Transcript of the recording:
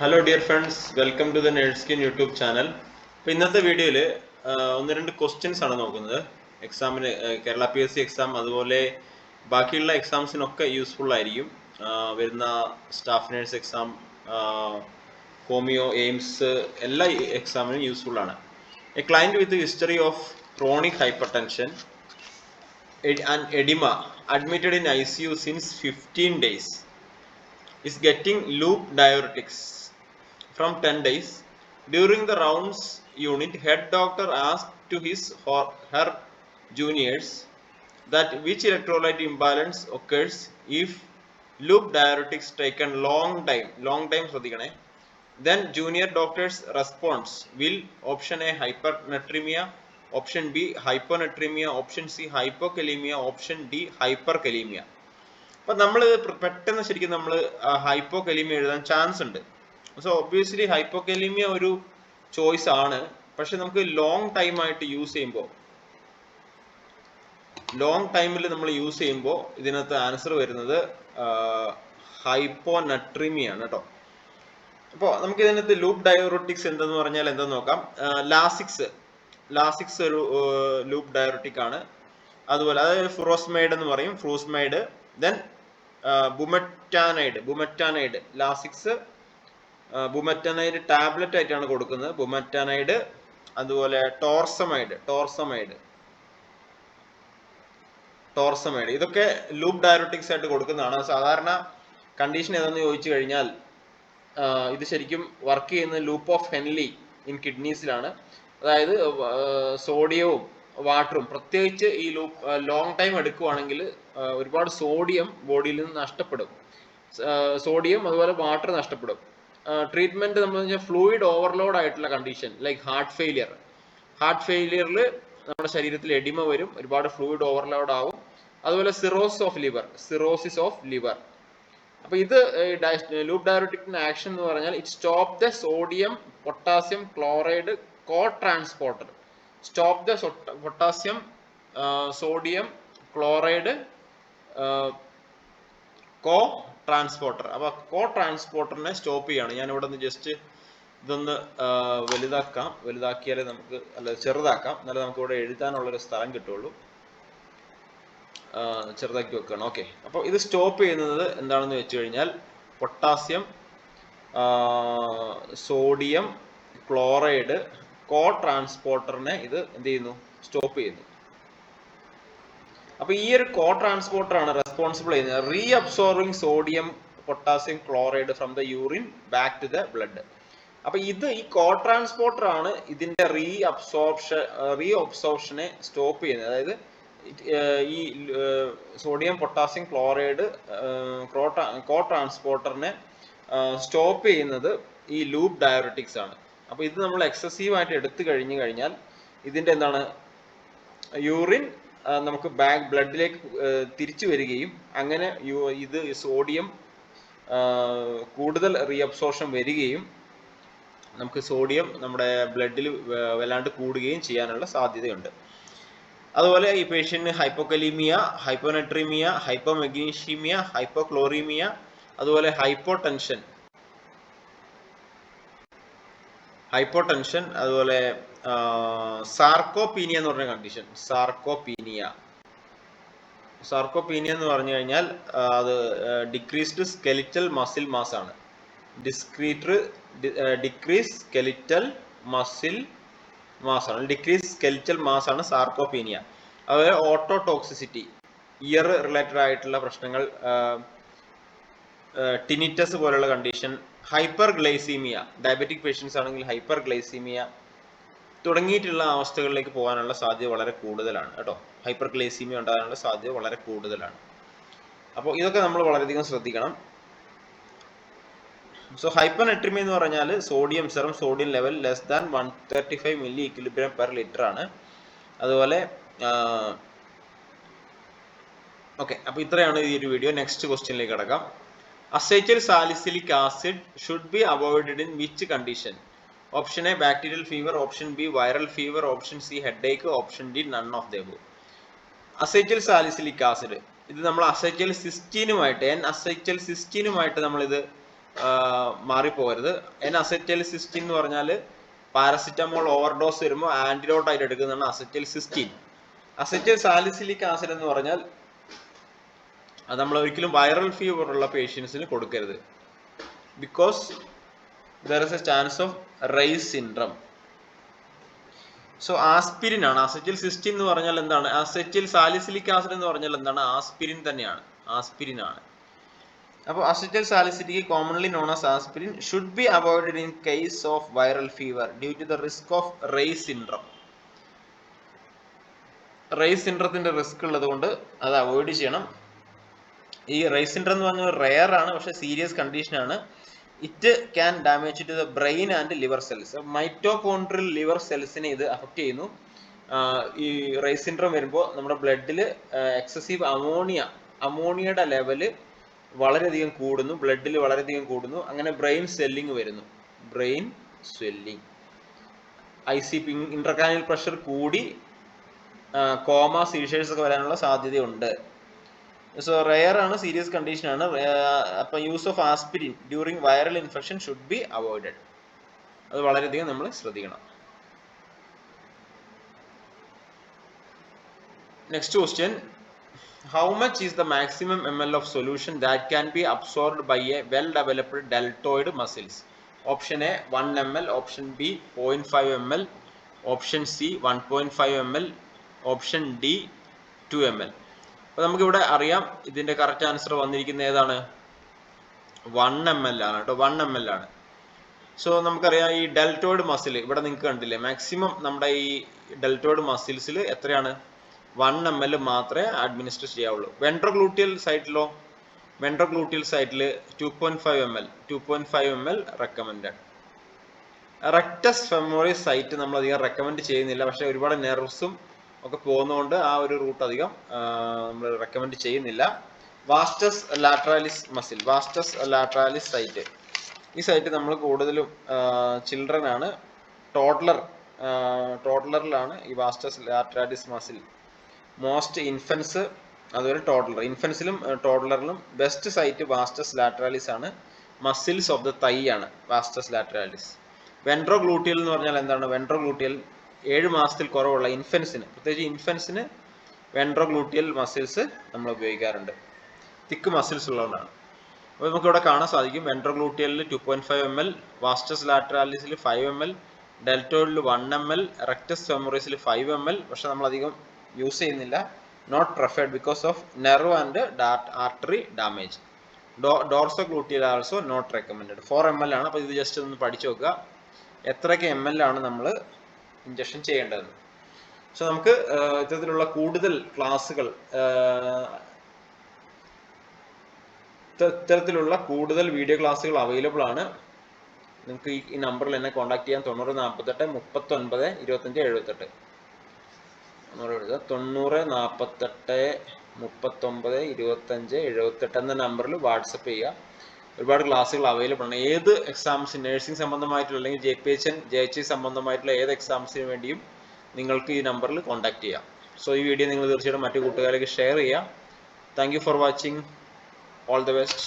Hello dear friends welcome to the നേഴ്സ്കിൻ YouTube channel അപ്പോൾ ഇന്നത്തെ വീഡിയോയിൽ ഒന്ന് രണ്ട് ക്വസ്റ്റ്യൻസ് ആണ് നോക്കുന്നത്. എക്സാമിന് Kerala P S C exam അതുപോലെ ബാക്കിയുള്ള എക്സാംസിനൊക്കെ യൂസ്ഫുൾ ആയിരിക്കും. വരുന്ന staff nurse exam homeo AIIMS എല്ലാ എക്സാമിനും യൂസ്ഫുൾ ആണ്. A client with history of chronic hypertension and edema admitted in ICU since 15 days is getting loop diuretics. From 10 days. During the rounds unit, head doctor asked to his or her juniors that which electrolyte imbalance occurs if loop diuretics taken long time, long time ശ്രദ്ധിക്കണേ then junior doctor's response will option A hypernatremia, option B hyponatremia, option C hypokalemia, option D hyperkalemia. അപ്പൊ നമ്മൾ പെട്ടെന്ന് ശരിക്കും നമ്മൾ hypokalaemia എഴുതാൻ chance. ഉണ്ട് so obviously hypokalaemia ഒരു choice ആണ്. പക്ഷെ നമുക്ക് ലോങ് ടൈം ആയിട്ട് യൂസ് ചെയ്യുമ്പോൾ ലോങ് ടൈമിൽ നമ്മൾ യൂസ് ചെയ്യുമ്പോൾ ഇതിനകത്ത് ആൻസർ വരുന്നത് ഹൈപ്പോനട്രീമിയാണ് കേട്ടോ അപ്പോൾ നമുക്ക് ഇതിനകത്ത് ലൂപ്പ് ഡയോറോട്ടിക്സ് എന്തെന്ന് പറഞ്ഞാൽ എന്തെന്ന് നോക്കാം? ലാസിക്സ് ലാസിക്സ് ഒരു ലൂപ്പ് ഡയോറോട്ടിക് ആണ്. അതുപോലെ അതായത് ഫ്രോസ്മൈഡ് എന്ന് പറയും. Frusemide then bumetanide bumetanide Lasix bumetanide tablet ആയിട്ടാണ് കൊടുക്കുന്നത്. ബുമറ്റനൈഡ് അതുപോലെ ടോർസമൈഡ് ടോർസമൈഡ്. ടോർസമൈഡ്. ഇതൊക്കെ ലൂപ്പ് ഡയറോട്ടിക്സ് ആയിട്ട് കൊടുക്കുന്നതാണ്. സാധാരണ കണ്ടീഷൻ ഏതെന്ന് ചോദിച്ചു കഴിഞ്ഞാൽ ഇത് ശരിക്കും വർക്ക് ചെയ്യുന്ന ലൂപ്പ് ഓഫ് ഹെൻലി ഇൻ കിഡ്നീസിലാണ്. അതായത് സോഡിയവും വാട്ടറും പ്രത്യേകിച്ച് ഈ ലൂപ്പ് ലോങ് ടൈം എടുക്കുവാണെങ്കിൽ ഒരുപാട് സോഡിയം ബോഡിയിൽ നിന്ന് നഷ്ടപ്പെടും. സോഡിയം അതുപോലെ വാട്ടർ നഷ്ടപ്പെടും. ട്രീറ്റ്മെന്റ് നമ്മൾ ഫ്ലൂയിഡ് ഓവർലോഡ് ആയിട്ടുള്ള condition like heart failure heart ഫെയിലിയറിൽ നമ്മുടെ ശരീരത്തിൽ എഡിമ വരും ഒരുപാട് ഫ്ലൂയിഡ് ഓവർലോഡ് ആവും. അതുപോലെ cirrhosis of liver cirrhosis of liver അപ്പൊ ഇത് ലൂപ്പ് ഡയറോട്ടിക്കിന്റെ ആക്ഷൻ എന്ന് പറഞ്ഞാൽ it stop the sodium potassium chloride co transporter stop the potassium sodium chloride co transporter അപ്പൊ കോ ട്രാൻസ്പോർട്ടറിനെ സ്റ്റോപ്പ് ചെയ്യാണ്. ഞാൻ ഇവിടെ നിന്ന് ജസ്റ്റ് ഇതൊന്ന് വലുതാക്കാം. വലുതാക്കിയാലേ നമുക്ക് അല്ല ചെറുതാക്കാം. എന്നാലേ നമുക്ക് ഇവിടെ എഴുതാനുള്ള ഒരു സ്ഥലം കിട്ടുള്ളൂ. ചെറുതാക്കി വെക്കണം. ഓക്കെ. അപ്പോൾ ഇത് സ്റ്റോപ്പ് ചെയ്യുന്നത് എന്താണെന്ന് വെച്ച് കഴിഞ്ഞാൽ പൊട്ടാസ്യം സോഡിയം ക്ലോറൈഡ് കോ ട്രാൻസ്പോർട്ടറിനെ ഇത് എന്ത് ചെയ്യുന്നു? സ്റ്റോപ്പ് ചെയ്യുന്നു. അപ്പൊ ഈ ഒരു കോ ട്രാൻസ്പോർട്ടർ ആണ് റെസ്പോൺസിബിൾ ചെയ്യുന്നത് reabsorbing sodium potassium chloride from the urine back to the blood അപ്പൊ ഇത് ഈ കോ ട്രാൻസ്പോർട്ടർ ആണ് ഇതിന്റെ റീ അബ്സോർപ്ഷൻ റീ അബ്സോർപ്ഷനെ സ്റ്റോപ്പ് ചെയ്യുന്നത്. അതായത് ഈ സോഡിയം പൊട്ടാസ്യം ക്ലോറൈഡ് കോ ട്രാൻസ്പോർട്ടറിനെ സ്റ്റോപ്പ് ചെയ്യുന്നത് ഈ ലൂപ്പ് ഡയററ്റിക്സ് ആണ്. അപ്പൊ ഇത് നമ്മൾ എക്സസീവ് ആയിട്ട് എടുത്തു കഴിഞ്ഞു കഴിഞ്ഞാൽ ഇതിന്റെ എന്താണ്? യൂറിൻ നമുക്ക് ബാക്ക് ബ്ലഡിലേക്ക് തിരിച്ചു വരികയും അങ്ങനെ ഇത് സോഡിയം കൂടുതൽ റീഅബ്സോർഷൻ വരികയും നമുക്ക് സോഡിയം നമ്മുടെ ബ്ലഡിൽ വല്ലാണ്ട് കൂടുകയും ചെയ്യാനുള്ള സാധ്യതയുണ്ട്. അതുപോലെ ഈ പേഷ്യന്റിന് ഹൈപ്പോകലീമിയ ഹൈപ്പോനട്രീമിയ ഹൈപ്പോമെഗ്നീഷ്യമിയ ഹൈപ്പോക്ലോറീമിയ അതുപോലെ ഹൈപ്പോ ടെൻഷൻ ഹൈപ്പോ ടെൻഷൻ അതുപോലെ സാർക്കോപീനിയ എന്ന് പറഞ്ഞ കണ്ടീഷൻ സാർക്കോപീനിയ സാർക്കോപീനിയ എന്ന് പറഞ്ഞു കഴിഞ്ഞാൽ അത് ഡിക്രീസ്ഡ് സ്കെലിറ്റൽ മസിൽ മാസ് ആണ്. Discrete decrease skeletal muscle mass ആണ്. ഡിക്രീസ് സ്കെലിറ്റൽ മാസ് ആണ് സാർക്കോപീനിയ അതുപോലെ ഓട്ടോടോക്സിസിറ്റി ഇയർ റിലേറ്റഡ് ആയിട്ടുള്ള പ്രശ്നങ്ങൾ ടിനിറ്റസ് പോലുള്ള condition hyperglycaemia diabetic patients ആണെങ്കിൽ ഹൈപ്പർ ഗ്ലൈസീമിയ തുടങ്ങിയിട്ടുള്ള അവസ്ഥകളിലേക്ക് പോകാനുള്ള സാധ്യത വളരെ കൂടുതലാണ് കേട്ടോ. ഹൈപ്പർ ഗ്ലൈസീമിയ ഉണ്ടാകാനുള്ള സാധ്യത വളരെ കൂടുതലാണ്. അപ്പോൾ ഇതൊക്കെ നമ്മൾ വളരെയധികം ശ്രദ്ധിക്കണം. സോ ഹൈപ്പർനെട്രിമി എന്ന് പറഞ്ഞാൽ sodium serum sodium level less than one thirty five milli equilibrium per litre ആണ്. അതുപോലെ ഓക്കെ അപ്പോൾ ഇത്രയാണ് ഈ ഒരു വീഡിയോ നെക്സ്റ്റ് ക്വസ്റ്റ്യനിലേക്ക് കിടക്കാം. Acetyl salicylic acid should be avoided in which condition option A bacterial fever option B viral fever option C headache option D none of the acetyl salicylic acid ഇത് നമ്മൾ അസൈറ്റൽ സിസ്റ്റീനുമായിട്ട് N അസൈറ്റൽ സിസ്റ്റീനുമായിട്ട് നമ്മളിത് മാറിപ്പോകരുത്. N acetyl cysteine എന്ന് പറഞ്ഞാൽ paracetamol overdose വരുമ്പോൾ antidote എടുക്കുന്നതാണ് acetyl cysteine acetyl salicylic acid എന്ന് പറഞ്ഞാൽ അത് നമ്മൾ ഒരിക്കലും വൈറൽ ഫീവർ ഉള്ള പേഷ്യൻസിന് കൊടുക്കരുത്. Because there is a chance of Reye's syndrome so aspirin ആണ്. അസറ്റിൽ സിസ്റ്റിൻ എന്ന് പറഞ്ഞാൽ എന്താണ്? അസറ്റിൽ സാലിസിലിക് ആസിഡ് എന്ന് പറഞ്ഞാൽ എന്താണ്? ആസ്പിരിൻ തന്നെയാണ്. ആസ്പിരിൻ ആണ്. അപ്പോൾ acetyl salicylic commonly known as aspirin should be avoided in case of viral fever due to the risk of Reye's syndrome Reye's സിൻഡ്രത്തിന്റെ risk ഉള്ളത് കൊണ്ട് അത് അവോയ്ഡ് ചെയ്യണം. ഈ റേസ് സിൻഡ്രം എന്ന് പറഞ്ഞാൽ റെയർ ആണ് പക്ഷെ സീരിയസ് കണ്ടീഷൻ ആണ്. It can damage to the brain and liver cells mitochondrial liver സെൽസിനെ ഇത് അഫക്റ്റ് ചെയ്യുന്നു. ഈ റേസ് സിൻഡ്രം വരുമ്പോൾ നമ്മുടെ ബ്ലഡിൽ എക്സസീവ് അമോണിയ അമോണിയയുടെ ലെവൽ വളരെയധികം കൂടുന്നു. ബ്ലഡിൽ വളരെയധികം കൂടുന്നു. അങ്ങനെ ബ്രെയിൻ സ്വെല്ലിംഗ് വരുന്നു. Brain swelling I C P intracranial pressure കൂടി കോമ സീഷേഴ്സ് ഒക്കെ വരാനുള്ള സാധ്യതയുണ്ട്. സോ റെയർ ആണ് സീരിയസ് കണ്ടീഷൻ ആണ്. അപ്പൊ use of aspirin during viral infection should be avoided അത് വളരെയധികം നമ്മൾ ശ്രദ്ധിക്കണം. Next question how much is the maximum M L of solution that can be absorbed by a well developed deltoid muscles option A one M L option B point five M L option C one point five M L option D two M L അപ്പൊ നമുക്കിവിടെ അറിയാം ഇതിന്റെ correct answer വന്നിരിക്കുന്ന ഏതാണ്? One M L ആണ് കേട്ടോ one M L ആണ്. So നമുക്കറിയാം ഈ ഡെൽറ്റോയിഡ് മസിൽ ഇവിടെ നിങ്ങൾക്ക് കണ്ടില്ലേ മാക്സിമം നമ്മുടെ ഈ ഡെൽറ്റോയിഡ് മസിൽസിൽ എത്രയാണ്? വൺ എം എൽ മാത്രമേ അഡ്മിനിസ്റ്റർ ചെയ്യാവുള്ളൂ. വെൻട്രോഗ്ലൂട്ടിയൽ സൈറ്റിലോ വെൻട്രോഗ്ലൂട്ടിയൽ സൈറ്റിൽ two point five M L two point five M L recommend rectus femoris site നമ്മൾ അധികം റെക്കമെൻഡ് ചെയ്യുന്നില്ല പക്ഷെ ഒരുപാട് നെർവ്സും ഒക്കെ പോകുന്നതുകൊണ്ട് ആ ഒരു റൂട്ട് അധികം നമ്മൾ റെക്കമെൻഡ് ചെയ്യുന്നില്ല. Vastus lateralis muscle vastus lateralis site ഈ സൈറ്റ് നമ്മൾ കൂടുതലും ചിൽഡ്രൻ ആണ്. ടോട്ട്ലർ ടോട്ട്ലറിലാണ് ഈ vastus lateralis muscle most infants അതുപോലെ ടോട്ട്ലർ ഇൻഫൻസിലും ടോട്ട്ലറിലും ബെസ്റ്റ് സൈറ്റ് വാസ്റ്റസ് ലാട്രാലിസ് ആണ്. മസിൽസ് ഓഫ് ദ തൈ ആണ് വാസ്റ്റസ് ലാട്രാലിസ് വെൻട്രോഗ്ലൂട്ടിയൽ എന്ന് പറഞ്ഞാൽ എന്താണ്? വെൻട്രോഗ്ലൂട്ടിയൽ ഏഴ് മാസത്തിൽ കുറവുള്ള ഇൻഫൻസിന് പ്രത്യേകിച്ച് ഇൻഫൻസിന് വെൻട്രോഗ്ലൂട്ടിയൽ മസിൽസ് നമ്മൾ ഉപയോഗിക്കാറുണ്ട്. തിക്ക് മസിൽസ് ഉള്ളതുകൊണ്ടാണ്. അപ്പോൾ നമുക്ക് ഇവിടെ കാണാൻ സാധിക്കും വെൻട്രോഗ്ലൂട്ടിയലിൽ two point five M L vastus ലാറ്ററാലിസിൽ five M L ഡെൽറ്റോയിഡിൽ വൺ എം എൽ റെക്ടസ് ഫെമോറീസിൽ ഫൈവ് എം എൽ പക്ഷെ നമ്മൾ അധികം യൂസ് ചെയ്യുന്നില്ല not preferred because of nerve and artery damage dorsogluteal also not recommend for M L ആണ്. അപ്പോൾ ഇത് just ഒന്ന് പഠിച്ചു നോക്കുക. എത്രയൊക്കെ എം എൽ ആണ് നമ്മൾ ഇഞ്ചക്ഷൻ ചെയ്യേണ്ടതെന്ന് സോ നമുക്ക് ഇത്തരത്തിലുള്ള കൂടുതൽ ക്ലാസ്സുകൾ ഇത്തരത്തിലുള്ള കൂടുതൽ വീഡിയോ ക്ലാസ്സുകൾ അവൈലബിൾ ആണ്. നിങ്ങൾക്ക് ഈ നമ്പറിൽ എന്നെ കോൺടാക്ട് ചെയ്യാൻ തൊണ്ണൂറ് നാൽപ്പത്തെട്ട് മുപ്പത്തൊൻപത് ഇരുപത്തഞ്ച് എഴുപത്തെട്ട്. ഒന്നുകൂടെ എഴുതുക. തൊണ്ണൂറ് നാൽപ്പത്തെട്ട് മുപ്പത്തൊമ്പത് ഇരുപത്തഞ്ച് എഴുപത്തെട്ട് എന്ന നമ്പറിൽ വാട്സപ്പ് ചെയ്യുക. ഒരുപാട് ക്ലാസ്സുകൾ അവൈലബിൾ ആണ്. ഏത് എക്സാംസ് നഴ്സിംഗ് സംബന്ധമായിട്ടുള്ള അല്ലെങ്കിൽ J P H N J H സംബന്ധമായിട്ടുള്ള ഏത് എക്സാംസിന് വേണ്ടിയും നിങ്ങൾക്ക് ഈ നമ്പറിൽ കോൺടാക്ട് ചെയ്യാം. സോ ഈ വീഡിയോ നിങ്ങൾ തീർച്ചയായിട്ടും മറ്റു കൂട്ടുകാരിലേക്ക് ഷെയർ ചെയ്യുക. Thank for watching all the best